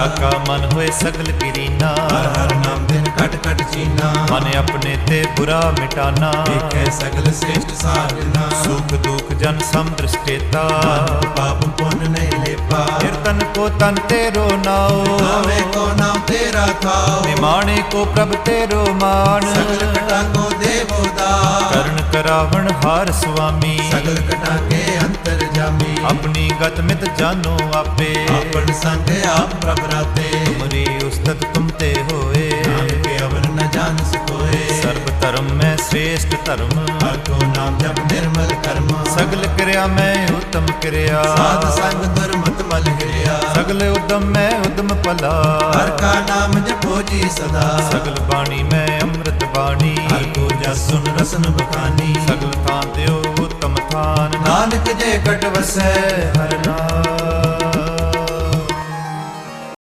ਜਾਕਾ ਮਨ ਹੋਏ ਸਗਲ ਕਿਰੀਨਾ ਹਰ ਹਰ ਨਾਮ ਬਿਨ ਕਟ ਕਟ ਚੀਨਾ ਮਨ ਆਪਣੇ ਤੇ ਬੁਰਾ ਮਿਟਾਨਾ। ਏਕੈ ਸਗਲ ਸ੍ਰੇਸ਼ਟ ਸਾਜਨਾ ਸੁਖ ਦੁਖ ਜਨ ਸਮ ਦ੍ਰਿਸ਼ਟੇਤਾ ਪਾਪ ਪੁੰਨ ਨਹੀਂ ਲੇਪਾ। ਕੀਰਤਨ ਕੋ ਤਨ ਤੇਰੋ ਨਾਉ। ਆਵੇ ਕੋ ਨਾਮ ਤੇਰਾ ਥਾਉ। ਨਿਮਾਣੇ ਕੋ ਪ੍ਰਭ ਤੇਰੋ ਮਾਨ ਸਗਲ ਕਟਾ ਕੋ ਦੇਵੋ ਦਾ ਕਰਨ ਕਰਾਵਣ ਹਾਰ ਸੁਆਮੀ। ਸਗਲ ਕਟਾ ਕੇ ਜਾਮੀ। ਆਪਣੀ ਗਤ ਮਿਤ ਜਾਨੋ ਆਪੇ। ਆਪਨ ਸੰਗ ਆਪ ਪ੍ਰਭ ਰਾਤੇ। ਤੁਮਰੀ ਉਸਤਤ ਤੁਮ ਤੇ ਹੋਏ। ਨਾਮ ਕੇ ਅਵਰ ਨ ਜਾਣ ਸਕੋਏ ਸਰਬ ਧਰਮ ਮੈਂ ਸ੍ਰੇਸ਼ਟ ਧਰਮ। ਹਰ ਕੋ ਨਾਮ ਜਪ ਨਿਰਮਲ ਕਰਮ। ਸਗਲ ਕਿਰਿਆ ਮੈਂ ਉਤਮ ਕਿਰਿਆ। ਸਾਧ ਸੰਗ ਦੁਰਮਤ ਮਲ ਹਿਰਿਆ ਸਗਲ ਉਦਮ ਮੈਂ ਉਦਮ ਭਲਾ। ਹਰ ਕਾ ਨਾਮ ਜਪੋ ਜੀ ਸਦਾ। ਸਗਲ ਬਾਣੀ ਮੈਂ ਅੰਮ੍ਰਿਤ ਬਾਣੀ। ਹਰ ਕੋ ਜਸ ਸੁਨ ਰਸਨ ਬਖਾਨੀ। ਸਗਲ ਥਾਂ ਦਿਓ ਨਾਨਕ ਜੇ ਕਟ ਵਸੈ ਹਰ ਨਾਮ।